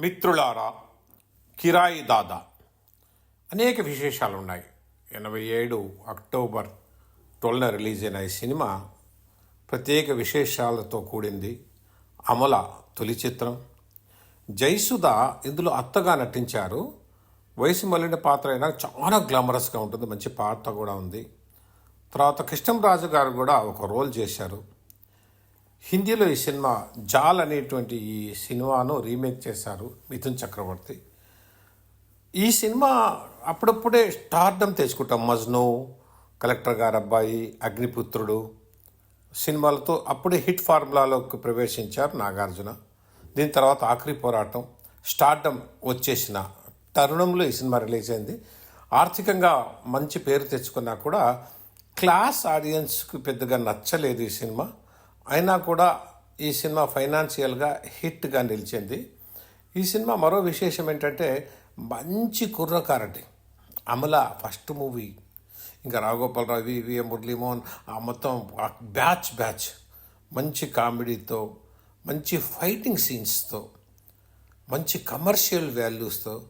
మిత్రులారా కిరాయి దాదా అనేక విశేషాలు ఉన్నాయి ఎనభై ఏడు అక్టోబర్ ట్వెల్వ్న రిలీజ్ అయిన ఈ సినిమా ప్రత్యేక విశేషాలతో కూడింది. అమల తొలి చిత్రం. జయసుధ ఇందులో అత్తగా నటించారు. వయసు మళ్ళిన పాత్ర అయినా చాలా గ్లామరస్గా ఉంటుంది. మంచి పాత్ర కూడా ఉంది. తర్వాత కృష్ణంరాజు గారు కూడా ఒక రోల్ చేశారు. హిందీలో ఈ సినిమా జాల్ అనేటువంటి ఈ సినిమాను రీమేక్ చేశారు మిథున్ చక్రవర్తి. ఈ సినిమా అప్పుడప్పుడే స్టార్డమ్ తెచ్చుకుంటాం. మజ్ను కలెక్టర్ గారు అబ్బాయి అగ్నిపుత్రుడు సినిమాలతో అప్పుడే హిట్ ఫార్ములాలోకి ప్రవేశించారు నాగార్జున. దీని తర్వాత ఆఖరి పోరాటం స్టార్డమ్ వచ్చేసిన తరుణంలో ఈ సినిమా రిలీజ్ అయింది. ఆర్థికంగా మంచి పేరు తెచ్చుకున్నా కూడా క్లాస్ ఆడియన్స్కి పెద్దగా నచ్చలేదు ఈ సినిమా. అయినా కూడా ఈ సినిమా ఫైనాన్షియల్గా హిట్గా నిలిచింది. ఈ సినిమా మరో విశేషం ఏంటంటే మంచి కుర్రకారటి అమల ఫస్ట్ మూవీ. ఇంకా రాఘోపాలరావు వి విఎం మురళీమోహన్ ఆ మొత్తం బ్యాచ్ బ్యాచ్. మంచి కామెడీతో మంచి ఫైటింగ్ సీన్స్తో మంచి కమర్షియల్ వాల్యూస్తో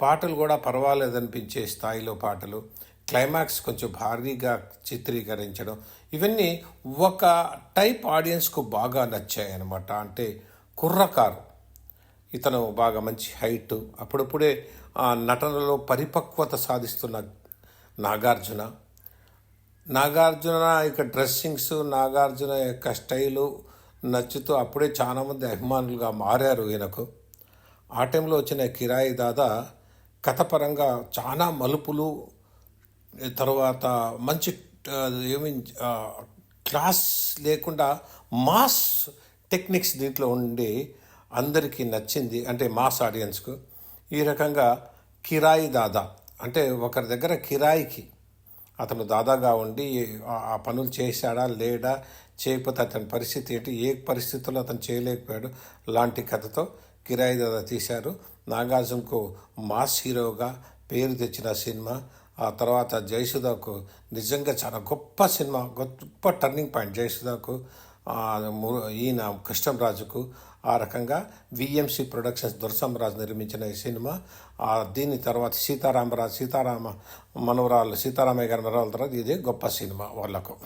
పాటలు కూడా పర్వాలేదనిపించే స్థాయిలో పాటలు. క్లైమాక్స్ కొంచెం భారీగా చిత్రీకరించడం ఇవన్నీ ఒక టైప్ ఆడియన్స్కు బాగా నచ్చాయి అనమాట అంటే కుర్రకారు. ఇతను బాగా మంచి హైట్ అప్పుడప్పుడే ఆ నటనలో పరిపక్వత సాధిస్తున్న నాగార్జున. నాగార్జున యొక్క డ్రెస్సింగ్స్ నాగార్జున యొక్క స్టైలు నచ్చుతూ అప్పుడే చాలామంది అభిమానులుగా మారారు ఈయనకు. ఆ టైంలో వచ్చిన కిరాయి దాదా కథపరంగా చాలా మలుపులు తర్వాత మంచి ఏమి క్లాస్ లేకుండా మాస్ టెక్నిక్స్ దీంట్లో ఉండి అందరికీ నచ్చింది అంటే మాస్ ఆడియన్స్కు. ఈ రకంగా కిరాయి దాదా అంటే ఒకరి దగ్గర కిరాయికి అతను దాదాగా ఉండి ఆ- పనులు చేశాడా లేడా చేయకపోతే అతని పరిస్థితి ఏంటి ఏ పరిస్థితుల్లో అతను చేయలేకపోయాడు లాంటి కథతో కిరాయి దాదా తీశారు. నాగార్జున్కు మాస్ హీరోగా పేరు తెచ్చిన సినిమా ఆ తర్వాత జయసుధాకు నిజంగా చాలా గొప్ప సినిమా గొప్ప టర్నింగ్ పాయింట్ జయసుధాకు ఈయన కృష్ణంరాజుకు ఆ రకంగా విఎంసి ప్రొడక్షన్స్ దొరసంరాజు నిర్మించిన ఈ సినిమా. దీని తర్వాత సీతారామరాజు సీతారామ మనవరాలు సీతారామయ్య గారి మనవరాల తర్వాత ఇదే గొప్ప సినిమా వాళ్ళకు.